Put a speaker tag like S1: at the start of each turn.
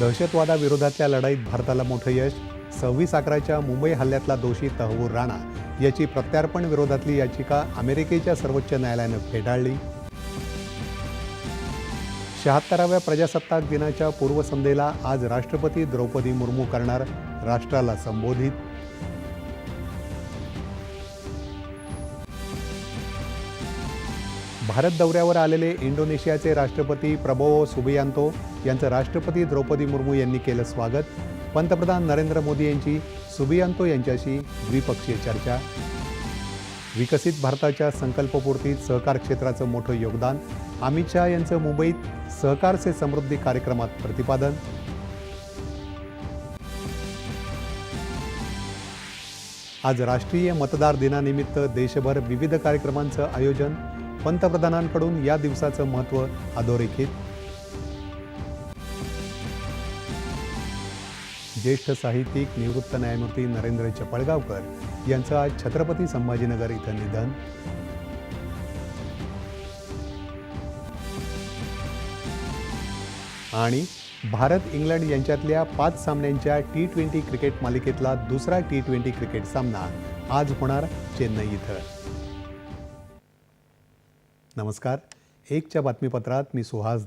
S1: दहशतवादाविरोधातल्या लढाईत भारताला मोठं यश सव्वीस अकराच्या मुंबई हल्ल्यातला दोषी तहवूर राणा याची प्रत्यार्पण विरोधातली याचिका अमेरिकेच्या सर्वोच्च न्यायालयानं फेटाळली. शहात्तराव्या प्रजासत्ताक दिनाच्या पूर्वसंध्येला आज राष्ट्रपती द्रौपदी मुर्मू करणार राष्ट्राला संबोधित. भारत दौऱ्यावर आलेले इंडोनेशियाचे राष्ट्रपती प्रबोवो सुबियांतो यांचं राष्ट्रपती द्रौपदी मुर्मू यांनी केलं स्वागत. पंतप्रधान नरेंद्र मोदी यांची सुबियांतो यांच्याशी द्विपक्षीय चर्चा. विकसित भारताच्या संकल्पपूर्तीत सहकार क्षेत्राचं मोठं योगदान. अमित शहा यांचं मुंबईत सहकार से समृद्धी कार्यक्रमात प्रतिपादन. आज राष्ट्रीय मतदार दिनानिमित्त देशभर विविध कार्यक्रमांचं आयोजन. पंतप्रधानांकडून या दिवसाचं महत्त्व अधोरेखित. ज्येष्ठ साहित्यिक निवृत्त न्यायमूर्ती नरेंद्र चपळगावकर यांचं आज छत्रपती संभाजीनगर इथं निधन. आणि भारत इंग्लंड यांच्यातल्या पाच सामन्यांच्या टी ट्वेंटी क्रिकेट मालिकेतला दुसरा टी ट्वेंटी क्रिकेट सामना आज होणार चेन्नई इथं. नमस्कार. एकच्या बातमीपत्रात मी सुहास